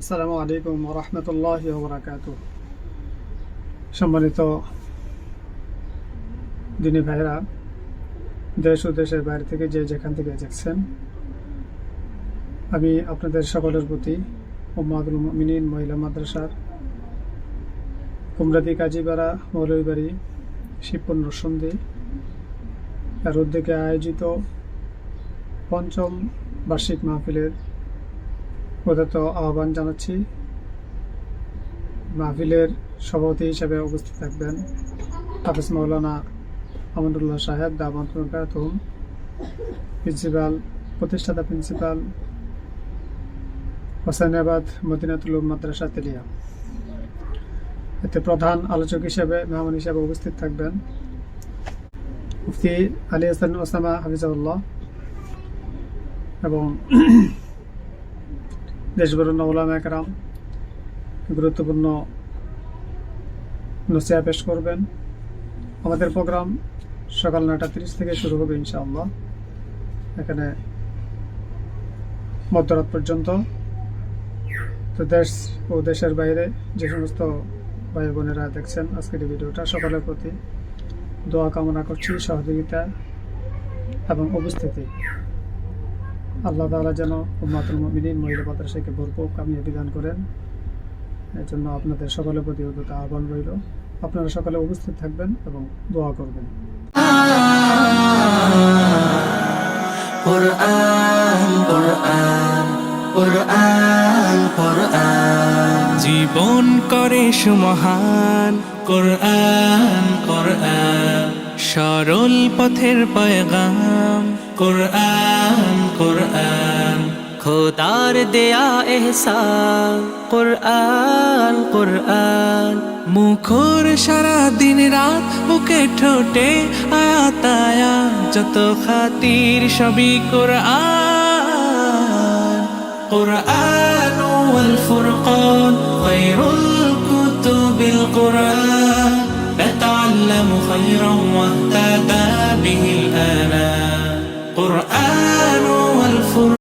আসসালামু আলাইকুম রহমতুল্লাহ বরাকাত সম্মানিত দিনী ভাইরা দেশ ও দেশের বাইরে থেকে যে যেখান থেকে দেখছেন, আমি আপনাদের সকলের প্রতি মোহাম্মদুল মিনীন মহিলা মাদ্রাসার কুমরাদি কাজীপাড়া, মৌলভীবাড়ি, শিবপুর নরসন্দী এর উদ্যোগে আয়োজিত পঞ্চম বার্ষিক মাহফিলের প্রদত্ত আহ্বান জানাচ্ছি। মাহফিলের সভাপতি হিসেবে উপস্থিত থাকবেন হাফিজ মৌলানা আমানুল্লাহ সাহেব, দামাত তুম প্রিন্সিপাল, প্রতিষ্ঠাতা প্রিন্সিপাল হোসেনাবাদ মদিনাতুল মাদ্রাসা তেলিয়া। এতে প্রধান আলোচক হিসেবে, মেহমান হিসেবে উপস্থিত থাকবেন মুফতি আলী হাসান ওসামা হাফিজাউল্লাহ এবং দেশবরণ্য ওলামা একরাম, গুরুত্বপূর্ণ নসিয়া পেশ করবেন। আমাদের প্রোগ্রাম সকাল নটা তিরিশ থেকে শুরু হবে ইনশাআল্লাহ। এখানে মধ্যরাত পর্যন্ত। তো দেশ ও দেশের বাইরে যে সমস্ত ভাই বোনেরা দেখছেন আজকের এই ভিডিওটা, সকলের প্রতি দোয়া কামনা করছি সহযোগিতা এবং উপস্থিতি। আল্লাহ তাআলা যেন উম্মাতুল মুমিনিন মহিলা মাদ্রাসাকে ভরপুর কামিয়াবি দান করেন। এর জন্য আপনাদের সকলের প্রতি উদ্যত আহ্বান রইল। আপনারা সকালে উপস্থিত থাকবেন এবং দোয়া করবেন। কোরআন কোরআন কোরআন কোরআন। জীবন করে সুমহান। কোরআন কোরআন। সরল পথের পয়গাম। কোরআন। খোদার দেয়া এহসান কোরআন কোরআন মুখর সারা দিন রাত বুকে ঠোঁটে আয়াতায়া যত খাতির সবই কোরআন قرآن والفرقان خير الكتب القرآن نتعلم خيرا